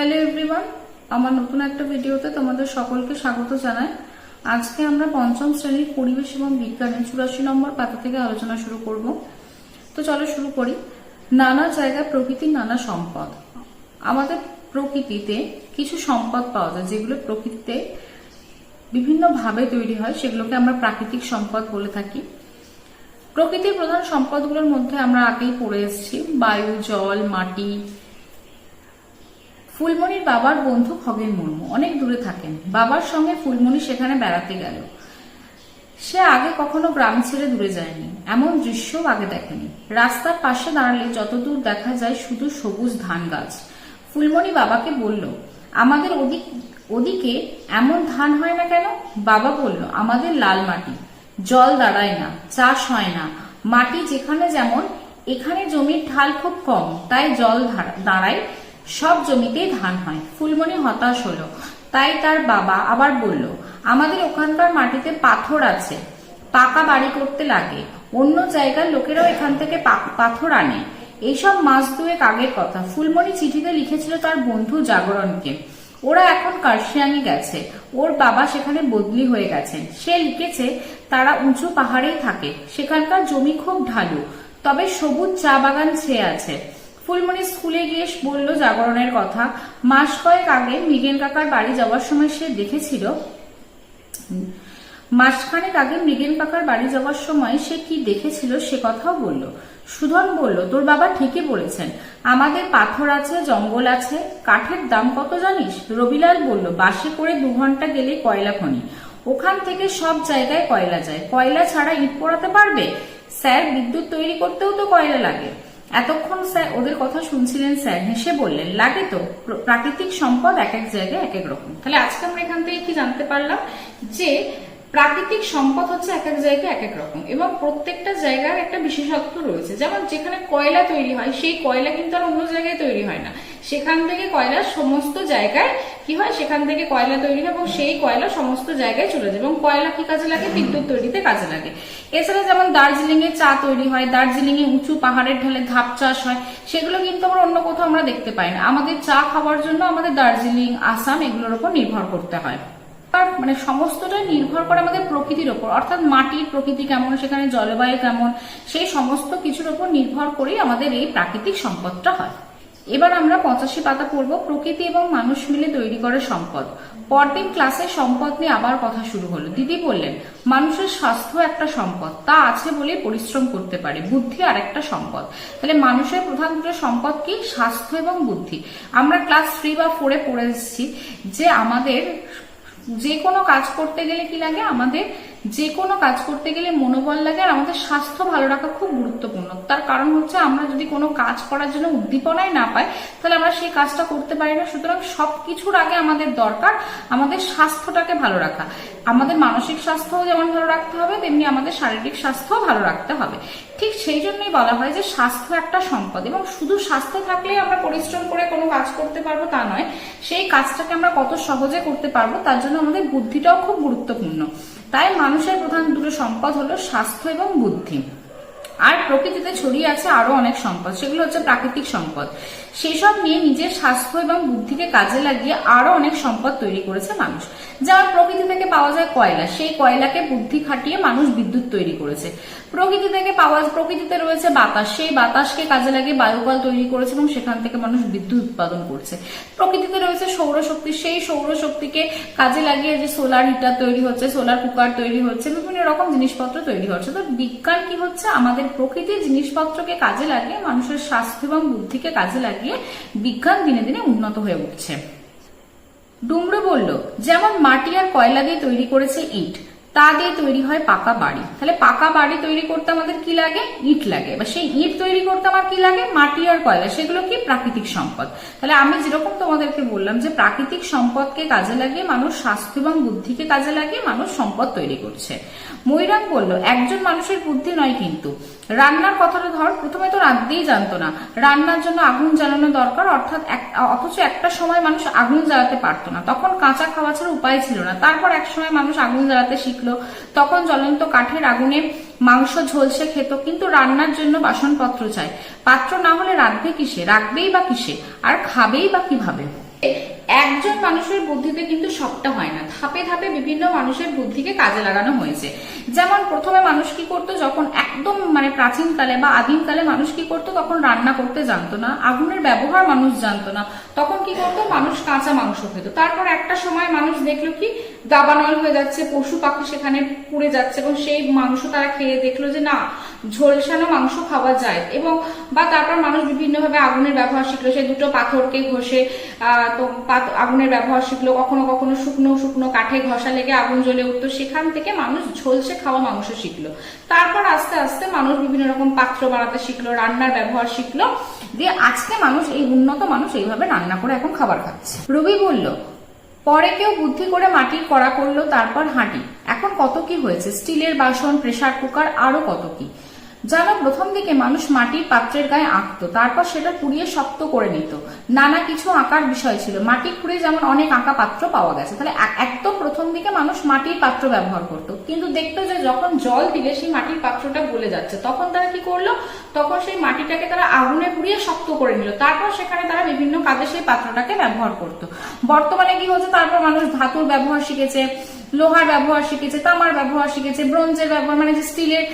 Hello everyone আমার নতুন একটা ভিডিওতে তোমাদের সকলকে স্বাগত জানাই। আজকে আমরা পঞ্চম শ্রেণির পরিবেশ এবং বিজ্ঞানের চুরাশি নম্বর পাতা থেকে আলোচনা শুরু করব। তো চলো শুরু করি। নানা জায়গায় প্রকৃতির নানা সম্পদ। আমাদের প্রকৃতিতে কিছু সম্পদ পাওয়া যায়, যেগুলো প্রকৃতিতে বিভিন্নভাবে তৈরি হয়, সেগুলোকে আমরা প্রাকৃতিক সম্পদ বলে থাকি। প্রকৃতির প্রধান সম্পদগুলোর মধ্যে আমরা আগেই পড়ে এসেছি, বায়ু, জল, মাটি ফুলমণির বাবার বন্ধু খগেন মুর্মু। অনেক দূরে থাকেন। বাবার সঙ্গে ফুলমণি সেখানে বেড়াতে গেল। সে আগে কখনো গ্রাম ছেড়ে দূরে যায়নি। এমন দৃশ্যও আগে দেখেনি। রাস্তার পাশে দাঁড়ালে যতদূর দেখা যায় শুধু সবুজ ধান গাছ। ফুলমণি বাবাকে বলল, আমাদের ওদিক, ওদিকে এমন ধান হয় না কেন? বাবা বলল, আমাদের লাল মাটি। জল দাঁড়ায় না, চাষ হয় না। মাটি যেখানে যেমন, এখানে জমির ঢাল খুব কম, তাই জল দাঁড়ায় সব জমিতেই ধান হয়। ফুলমণি হতাশ হলো। তাই তার বাবা আবার বলল, আমাদের ওখানকার মাটিতে পাথর আছে। পাকা বাড়ি করতে লাগে। অন্য জায়গার লোকেরাও এখান থেকে পাথর আনে। এইসব মাস দুয়েক আগের কথা। ফুলমণি চিঠিতে লিখেছিল তার বন্ধু জাগরণকে। ওরা এখন কার্শিয়াঙে গেছে। ওর বাবা সেখানে বদলি হয়ে গেছেন। সে লিখেছে, তারা উঁচু পাহাড়েই থাকে। সেখানকার জমি খুব ঢালু। তবে সবুজ চা বাগান ছেয়ে আছে। ফুলমণি স্কুলে গিয়ে বলল জাগরণের কথা। মাস কয়েক আগে মৃগেন কাকার বাড়ি যাওয়ার সময় সে দেখেছিল। মাসখানেক আগে মৃগেন কাকার বাড়ি যাওয়ার সময় সে কি দেখেছিল সে কথাও বলল। সুধন বলল, তোর বাবা ঠিকই বলেছেন। আমাদের পাথর আছে, জঙ্গল আছে। কাঠের দাম কত জানিস? রবিলাল বলল, বাসে করে দু ঘণ্টা গেলে কয়লা খনি। ওখান থেকে সব জায়গায় কয়লা যায়। কয়লা ছাড়া ইট পোড়াতে পারবে? স্যার, বিদ্যুৎ তৈরি করতেও তো কয়লা লাগে। এতক্ষণ স্যার ওদের কথা শুনছিলেন স্যার, হেসে বললেন, লাগে তো, প্র- প্রাকৃতিক সম্পদ এক এক জায়গায় এক এক রকম। তাহলে আজকে আমরা এখান থেকে কি জানতে পারলাম? যে প্রাকৃতিক সম্পদ হচ্ছে এক এক জায়গায় এক এক রকম এবং প্রত্যেকটা জায়গার একটা বিশেষত্ব রয়েছে। যেমন যেখানে কয়লা তৈরি হয়, সেই কয়লা কিন্তু আর অন্য জায়গায় তৈরি হয় না। সেখান থেকে কয়লা সমস্ত জায়গায় কি হয়? সেখান থেকে কয়লা তৈরি হয় এবং সেই কয়লা সমস্ত জায়গায় চলে যায় এবং কয়লা কি কাজে লাগে? বিদ্যুৎ তৈরিতে কাজে লাগে। এছাড়া যেমন দার্জিলিং এ চা তৈরি হয় দার্জিলিং এ উঁচু পাহাড়ের ঢালে ধাপ চাষ হয়, সেগুলো কিন্তু আমরা অন্য কোথাও আমরা দেখতে পাই না। আমাদের চা খাওয়ার জন্য আমাদের দার্জিলিং, আসাম এগুলোর উপর নির্ভর করতে হয়। মানে সমস্তটাই নির্ভর করে আমাদের প্রকৃতির ওপর। অর্থাৎ মাটির প্রকৃতি কেমন, সেখানে জলবায়ু কেমন, সেই সমস্ত কিছুর ওপর নির্ভর করেই আমাদের এই প্রাকৃতিক সম্পদটা হয়। এবার আমরা পঁচাশি পাতা পড়ব প্রকৃতি এবং মানুষ মিলে তৈরি করে সম্পদ। পরদিন ক্লাসে সম্পদ নিয়ে আবার কথা শুরু হলো। দিদি বললেন, মানুষের স্বাস্থ্য একটা সম্পদ, তা আছে বলে পরিশ্রম করতে পারে। বুদ্ধি আর একটা সম্পদ। তাহলে মানুষের প্রধান দুটো সম্পদ কি? স্বাস্থ্য এবং বুদ্ধি। আমরা ক্লাস থ্রি বা ফোরে পড়ে এসেছি যে আমাদের যে কোনো কাজ করতে গেলে কি লাগে? আমাদের যে কোনো কাজ করতে গেলে মনোবল লাগে আর আমাদের স্বাস্থ্য ভালো রাখা খুব গুরুত্বপূর্ণ। তার কারণ হচ্ছে আমরা যদি কোনো কাজ করার জন্য উদ্দীপনায় না পাই, তাহলে আমরা সেই কাজটা করতে পারি না। সুতরাং সব কিছুর আগে আমাদের দরকার আমাদের স্বাস্থ্যটাকে ভালো রাখা। আমাদের মানসিক স্বাস্থ্যও যেমন ভালো রাখতে হবে, তেমনি আমাদের শারীরিক স্বাস্থ্যও ভালো রাখতে হবে। ঠিক সেই জন্যই বলা হয় যে স্বাস্থ্য একটা সম্পদ এবং শুধু স্বাস্থ্য থাকলেই আমরা পরিশ্রম করে কোনো কাজ করতে পারব তা নয়, সেই কাজটাকে আমরা কত সহজে করতে পারব তার জন্য আমাদের বুদ্ধিটাও খুব গুরুত্বপূর্ণ। তাই মানুষের প্রধান দুটো সম্পদ হলো স্বাস্থ্য এবং বুদ্ধি। আর প্রকৃতিতে ছড়িয়ে আছে আরও অনেক সম্পদ, সেগুলো হচ্ছে প্রাকৃতিক সম্পদ। সেসব নিয়ে নিজের স্বাস্থ্য এবং বুদ্ধিকে কাজে লাগিয়ে আরও অনেক সম্পদ তৈরি করেছে মানুষ। যেমন প্রকৃতি থেকে পাওয়া যায় কয়লা, সেই কয়লাকে বুদ্ধি খাটিয়ে মানুষ বিদ্যুৎ তৈরি করেছে। প্রকৃতি থেকে পাওয়া, প্রকৃতিতে রয়েছে বাতাস, সেই বাতাসকে কাজে লাগিয়ে বায়ুকল তৈরি করেছে এবং সেখান থেকে মানুষ বিদ্যুৎ উৎপাদন করছে। প্রকৃতিতে রয়েছে সৌরশক্তি, সেই সৌরশক্তিকে কাজে লাগিয়ে যে সোলার হিটার তৈরি হচ্ছে সোলার কুকার তৈরি হচ্ছে, বিভিন্ন রকম জিনিসপত্র তৈরি হচ্ছে। তো বিজ্ঞান কি হচ্ছে? আমাদের প্রকৃতির জিনিসপত্রকে কাজে লাগিয়ে মানুষের স্বাস্থ্য এবং বুদ্ধিকে কাজে লাগিয়ে বিজ্ঞান দিনে দিনে উন্নত হয়ে উঠছে। ডুমরো বলল, যেমন মাটি আর কয়লা দিয়ে তৈরি করেছে ইট তা দিয়ে তৈরি হয় পাকা বাড়ি। তাহলে পাকা বাড়ি তৈরি করতে আমাদের কি লাগে? ইট লাগে। বা সেই ইট তৈরি করতে আমার কি লাগে? মাটি আর কয়লা। সেগুলো কি? প্রাকৃতিক সম্পদ। তাহলে আমি যেরকম তোমাদেরকে বললাম যে প্রাকৃতিক সম্পদকে কাজে লাগিয়ে মানুষ স্বাস্থ্য এবং বুদ্ধিকে কাজে লাগিয়ে মানুষ সম্পদ তৈরি করছে। মৈরাং বলল, একজন মানুষের বুদ্ধি নয় কিন্তু। রান্নার কথাটা ধর, প্রথমে তো রাঁধতেই জানতো না। রান্নার জন্য আগুন জ্বালানো দরকার, অর্থাৎ অথচ একটা সময় মানুষ আগুন জ্বালাতে পারতো না। তখন কাঁচা খাওয়া ছাড়া উপায় ছিল না। তারপর এক সময় মানুষ আগুন জ্বালাতে শিখলো তখন জ্বলন্ত কাঠের আগুনে মাংস ঝলসে খেত, কিন্তু রান্নার জন্য বাসনপত্র চাই পাত্র না হলে রাখবে কিসে? রাখবেই বা কিসে? আর খাবেই বা কীভাবে? একজন মানুষের বুদ্ধিতে কিন্তু সবটা হয় না। ধাপে ধাপে বিভিন্ন মানুষের বুদ্ধিকে কাজে লাগানো হয়েছে। যেমন প্রথমে মানুষ কি করতো? যখন একদম মানে প্রাচীনকালে বা আদিমকালে মানুষ কি করতো? তখন রান্না করতে জানতো না, আগুনের ব্যবহার মানুষ জানতো না। তখন কি করতো? মানুষ কাঁচা মাংস খেত। তারপর একটা সময় মানুষ দেখল কি দাবানল হয়ে যাচ্ছে, পশু পাখি সেখানে পুড়ে যাচ্ছে এবং সেই মাংস তারা খেয়ে দেখল যে না ঝোলসানো মাংস খাওয়া যায় এবং বা তারপর মানুষ বিভিন্নভাবে আগুনের ব্যবহার শিখলো। সেই দুটো পাথরকে ঘষে তো আগুনের ব্যবহার শিখলো। কখনো কখনো শুকনো শুকনো কাঠে ঘষা লেগে আগুন জ্বলে উঠতো। সেখান থেকে মানুষ ঝলসে খাওয়া মাংস শিখলো। তারপর আস্তে আস্তে মানুষ বিভিন্ন রকম পাত্র বানাতে শিখলো, রান্নার ব্যবহার শিখলো। দিয়ে আজকে মানুষ, এই উন্নত মানুষ এইভাবে রান্না করে এখন খাবার খাচ্ছে। রবি বলল পরে কেউ বুদ্ধি করে মাটির কড়া করল, তারপর হাঁটি। এখন কত কি হয়েছে? স্টিলের বাসন, প্রেসার কুকার, আরও কত কি? জানো, প্রথম দিকে মানুষ মাটির পাত্রের গায়ে আঁকতো, তারপর সেটা পুড়িয়ে শক্ত করে নিত। নানা কিছু আঁকার বিষয় ছিল। মাটি খুঁড়ে যেমন অনেক আঁকা পাত্র পাওয়া গেছে, তাহলে এক- একদম প্রথম দিকে মানুষ মাটির পাত্র ব্যবহার করতো। কিন্তু দেখতো যে যখন জল দিলে সেই মাটির পাত্রটা গলে যাচ্ছে, তখন তারা কি করল? তখন সেই মাটিটাকে তারা আগুনে পুড়িয়ে শক্ত করে নিল। তারপর সেখানে তারা বিভিন্ন কাজে সেই পাত্রটাকে ব্যবহার করতো। বর্তমানে কি হচ্ছে? তারপর মানুষ ধাতুর ব্যবহার শিখেছে লোহার ব্যবহার শিখেছে, তামার ব্যবহার শিখেছে, ব্রোঞ্জের ব্যবহার মানে যে স্টিলের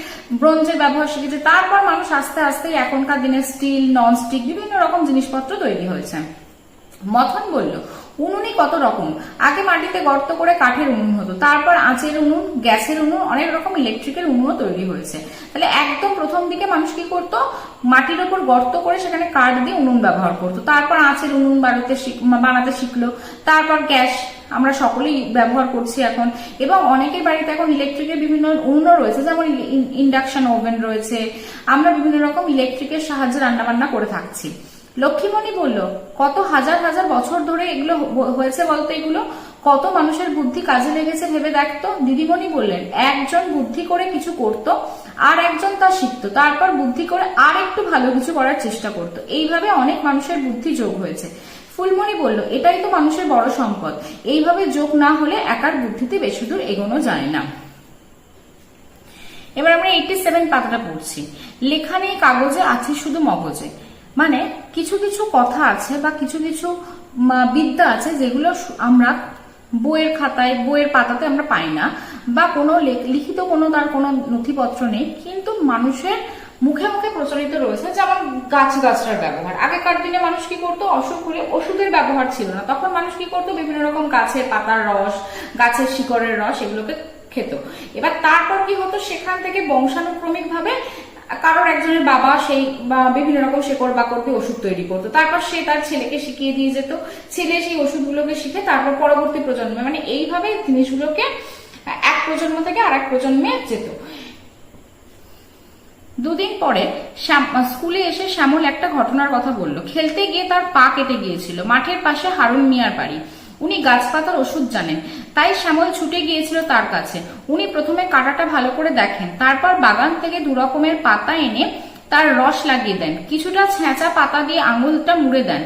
ব্রোঞ্জের ব্যবহার শিখেছে, তারপর মানুষ আস্তে আস্তে এখনকার দিনে স্টিল নন স্টিক বিভিন্ন রকম জিনিসপত্র তৈরি হয়েছে। মথন বলল, উনুনই কত রকম? আগে মাটিতে গর্ত করে কাঠের উনুন হতো, তারপর আঁচের উনুন, গ্যাসের উনুন, অনেক রকম ইলেকট্রিকের উনুনও তৈরি হয়েছে। তাহলে একদম প্রথম দিকে মানুষ কি করতো? মাটির ওপর গর্ত করে সেখানে কাঠ দিয়ে উনুন ব্যবহার করতো। তারপর আঁচের উনুন বানাতে বানাতে শিখলো, তারপর গ্যাস আমরা সকলেই ব্যবহার করছি এখন। এবং অনেকের বাড়িতে এখন ইলেকট্রিকের বিভিন্ন উনুনও রয়েছে, যেমন ইন্ডাকশন ওভেন রয়েছে। আমরা বিভিন্ন রকম ইলেকট্রিকের সাহায্যে রান্নাবান্না করে থাকছি। লক্ষ্মীমণি বলল, কত হাজার হাজার বছর ধরে এগুলো হয়েছে বলতো এগুলো? কত মানুষের বুদ্ধি কাজে লেগেছে ভেবে দেখতো? দিদিমণি বললেন, একজন বুদ্ধি করে কিছু করত, আর একজন তা শিখতো। তারপর বুদ্ধি করে আর একটু ভালো কিছু করার চেষ্টা করত। এইভাবে অনেক মানুষের বুদ্ধি যোগ হয়েছে। ফুলমণি বলল, এটাই তো মানুষের বড় সম্পদ। এইভাবে যোগ না হলে একার বুদ্ধিতে বেশি দূর এগোনো যায় না। এবার আমরা এইটি সেভেন পাতাটা পড়ছি। লেখা নেই কাগজে, আছে শুধু মগজে। মানে কিছু কিছু কথা আছে বা কিছু কিছু বিদ্যা আছে যেগুলো আমরা বইয়ের খাতায়, বইয়ের পাতাতে আমরা পাই না বা কোনো লেখ- লিখিত কোনো তার কোনো নথিপত্র নেই। কিন্তু মানুষের মুখে মুখে প্রচলিত রয়েছে যেমন গাছ গাছটার ব্যবহার। আগেকার দিনে মানুষ কি করতো? অসুখ হলে ওষুধের ব্যবহার ছিল না। তখন মানুষ কি করতো? বিভিন্ন রকম গাছের পাতার রস, গাছের শিকড়ের রস এগুলোকে খেত। এবার তারপর কি হতো? সেখান থেকে বংশানুক্রমিক ভাবে কারোর একজনের বাবা সেই বিভিন্ন রকম শেকড় বাকড় দিয়ে ওষুধ তৈরি করতো। তারপর সে তার ছেলেকে শিখিয়ে দিয়ে যেত। ছেলে সেই ওষুধগুলোকে শিখে তারপর পরবর্তী প্রজন্মে মানে এইভাবে জিনিসগুলোকে এক প্রজন্ম থেকে আর এক প্রজন্মে যেত। দুদিন পরে স্কুলে এসে শ্যামল একটা ঘটনার কথা বলল। খেলতে গিয়ে তার পা কেটে গিয়েছিল। মাঠের পাশে হারুন মিয়ার বাড়ি। উনি গাছপাতার ওষুধ জানেন, তাই শ্যামল ছুটে গিয়েছিল তার কাছে। উনি প্রথমে কাঁটাটা ভালো করে দেখেন, তারপর বাগান থেকে দু রকমের পাতা এনে তার রস লাগিয়ে দেন। কিছুটা ছেঁচা পাতা দিয়ে আঙুলটা মুড়ে দেন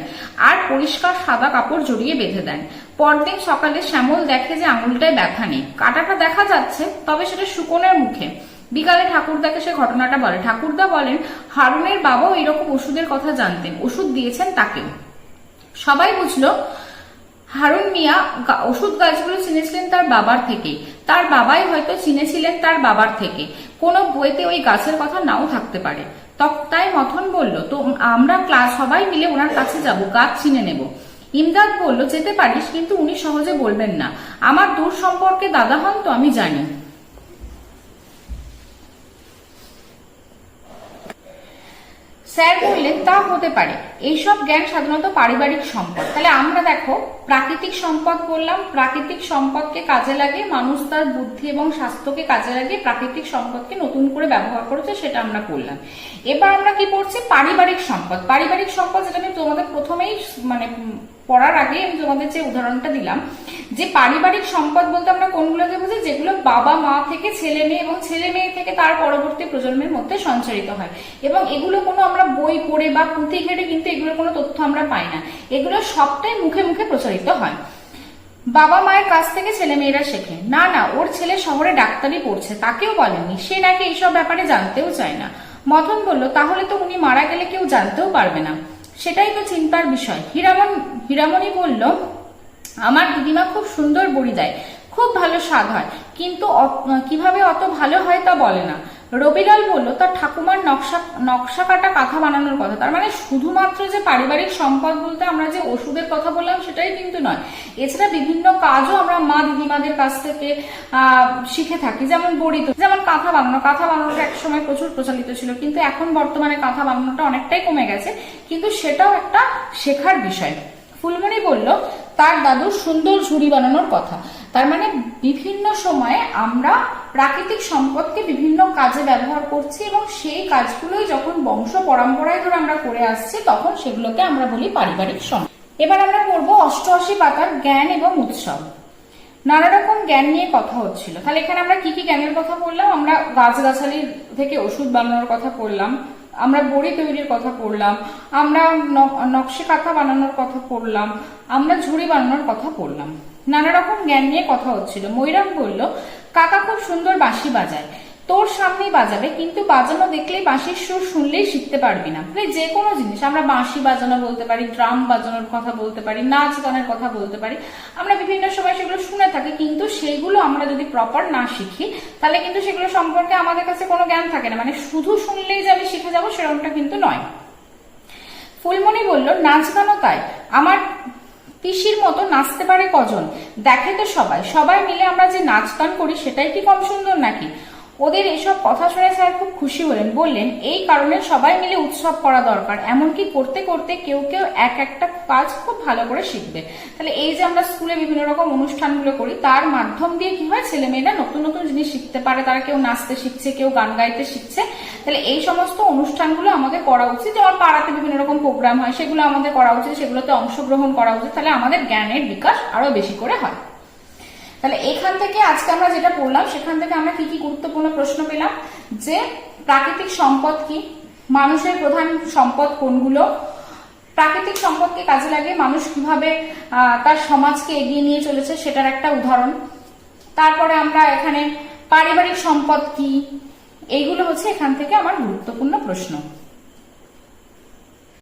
আর পরিষ্কার সাদা কাপড় জড়িয়ে বেঁধে দেন। পরদিন সকালে শ্যামল দেখে যে আঙুলটায় ব্যথা নেই। কাঁটাটা দেখা যাচ্ছে, তবে সেটা শুকনের মুখে। বিকালে ঠাকুরদাকে সে ঘটনাটা বলে। ঠাকুরদা বলেন, হারুনের বাবাও এরকম ওষুধের কথা জানতেন, ওষুধ দিয়েছেন তাকেও। সবাই বুঝলো, হারুন মিয়া ওষুধ গাছগুলো চিনেছিলেন তার বাবার থেকে। তার বাবাই হয়তো চিনেছিলেন তার বাবার থেকে। কোনো বইতে ওই গাছের কথা নাও থাকতে পারে। তক- তাই মথন বলল, তো আমরা ক্লাস, সবাই মিলে ওনার কাছে যাব, গাছ চিনে নেব। ইমদাদ বলল, যেতে পারিস, কিন্তু উনি সহজে বলবেন না। আমার দূর সম্পর্কে দাদা হন তো, আমি জানি। স্যার বললেন, তা হতে পারে। এইসব জ্ঞান সাধারণত পারিবারিক সম্পদ। তাহলে আমরা দেখো, প্রাকৃতিক সম্পদ বললাম, প্রাকৃতিক সম্পদকে কাজে লাগিয়ে মানুষ তার বুদ্ধি এবং স্বাস্থ্যকে কাজে লাগিয়ে প্রাকৃতিক সম্পদকে নতুন করে ব্যবহার করেছে, সেটা আমরা করলাম এবার আমরা কি পড়ছি? পারিবারিক সম্পদ। পারিবারিক সম্পদ যেটা আমি তোমাদের প্রথমেই মানে পড়ার আগে আমি তোমাদের যে উদাহরণটা দিলাম, যে পারিবারিক সম্পদ বলতে আমরা কোনগুলোকে বুঝি? যেগুলো বাবা, মা থেকে ছেলে মেয়ে এবং ছেলে মেয়ে থেকে তার পরবর্তী প্রজন্মের মধ্যে সঞ্চারিত হয়। এবং এগুলো কোনো আমরা বই পড়ে বা পুঁথি ঘেটে কিন্তু এগুলোর কোনো তথ্য আমরা পাই না। এগুলো সবটাই মুখে মুখে প্রচারিত হয়। বাবা মায়ের কাছ থেকে ছেলে মেয়েরা শেখে। না না, ওর ছেলে শহরে ডাক্তারি পড়ছে, তাকেও বলেনি। সে নাকি এইসব ব্যাপারে জানতেও চায় না। মথন বলল, তাহলে তো উনি মারা গেলে কেউ জানতেও পারবে না। সেটাই তো চিন্তার বিষয়। হীরামন, হীরামণি বলল, আমার দিদিমা খুব সুন্দর বড়ি দেয়, খুব ভালো স্বাদ হয়, কিন্তু কীভাবে অত ভালো হয় তা বলে না। রবিলাল বলল তার ঠাকুমার নকশা নকশা কাটা কাঁথা বানানোর কথা। তার মানে শুধুমাত্র যে পারিবারিক সম্পদ বলতে আমরা যে ওষুধের কথা বললাম, সেটাই কিন্তু নয়। এছাড়া বিভিন্ন কাজও আমরা মা দিদিমাদের কাছ থেকে শিখে থাকি। যেমন বড়ি তো- যেমন কাঁথা বানানো। কাঁথা বানানোটা একসময় প্রচুর প্রচলিত ছিল, কিন্তু এখন বর্তমানে কাঁথা বানানোটা অনেকটাই কমে গেছে। কিন্তু সেটাও একটা শেখার বিষয়। ফুলমণি বলল, তার দাদুর সুন্দর ঝুড়ি বানানোর কথা। তার মানে বিভিন্ন সময়ে আমরা প্রাকৃতিক সম্পদকে বিভিন্ন কাজে ব্যবহার করছি এবং সেই কাজগুলোই যখন বংশ পরম্পরায় ধরে আমরা করে আসছি, তখন সেগুলোকে আমরা বলি পারিবারিক সম্পদ এবার আমরা পড়ব অষ্টআশি পাতার জ্ঞান এবং উৎসব। নানা রকম জ্ঞান নিয়ে কথা হচ্ছিল। তাহলে এখানে আমরা কি কি জ্ঞানের কথা বললাম আমরা গাছগাছালি থেকে ওষুধ বানানোর কথা পড়লাম, আমরা বড়ি তৈরির কথা পড়লাম, আমরা নকশি কাঁথা বানানোর কথা পড়লাম, আমরা ঝুড়ি বানানোর কথা পড়লাম। নানা রকম জ্ঞান নিয়ে কথা হচ্ছিল। মৈরাম বলল কাকা খুব সুন্দর বাঁশি বাজায়। তোর সামনেই বাজাবে, কিন্তু বাজানো দেখলেই বাঁশির সুর শুনলেই শিখতে পারবি না। মানে যে কোনো জিনিস, আমরা বাঁশি বাজানো বলতে পারি, ড্রাম বাজানোর কথা বলতে পারি, নাচ গানের কথা বলতে পারি, আমরা বিভিন্ন সময় সেগুলো শুনে থাকি, কিন্তু সেগুলো আমরা যদি প্রপার না শিখি, তাহলে কিন্তু সেগুলো সম্পর্কে আমাদের কাছে কোনো জ্ঞান থাকে না। মানে শুধু শুনলেই যে আমি শিখে যাব, সেরকমটা কিন্তু নয়। ফুলমণি বলল, নাচ গানও তাই। আমার পিসির মতো নাচতে পারে কজন? দেখে তো সবাই। সবাই মিলে আমরা যে নাচ গান করি, সেটাই কি কম সুন্দর নাকি? ওদের এইসব কথা শুনে স্যার খুব খুশি হলেন, বললেন, এই কারণে সবাই মিলে উৎসব করা দরকার। এমনকি করতে করতে কেউ কেউ এক একটা কাজ খুব ভালো করে শিখবে। তাহলে এই যে আমরা স্কুলে বিভিন্ন রকম অনুষ্ঠানগুলো করি, তার মাধ্যম দিয়ে কি হয়? ছেলে মেয়েরা নতুন নতুন জিনিস শিখতে পারে। তারা কেউ নাচতে শিখছে, কেউ গান গাইতে শিখছে। তাহলে এই সমস্ত অনুষ্ঠানগুলো আমাদের করা উচিত। যেমন পাড়াতে বিভিন্ন রকম প্রোগ্রাম হয়, সেগুলো আমাদের করা উচিত। সেগুলোতে অংশগ্রহণ করা উচিত। তাহলে আমাদের জ্ঞানের বিকাশ আরও বেশি করে হয়। তাহলে এখান থেকে আজকে আমরা যেটা পড়লাম, সেখান থেকে আমরা কি কি গুরুত্বপূর্ণ প্রশ্ন পেলাম? যে প্রাকৃতিক সম্পদ কি? মানুষের প্রধান সম্পদ কোনগুলো? প্রাকৃতিক সম্পদকে কাজে লাগিয়ে মানুষ কীভাবে তার সমাজকে এগিয়ে নিয়ে চলেছে সেটার একটা উদাহরণ। তারপরে আমরা এখানে পারিবারিক সম্পদ কি? এইগুলো হচ্ছে এখান থেকে আমার গুরুত্বপূর্ণ প্রশ্ন।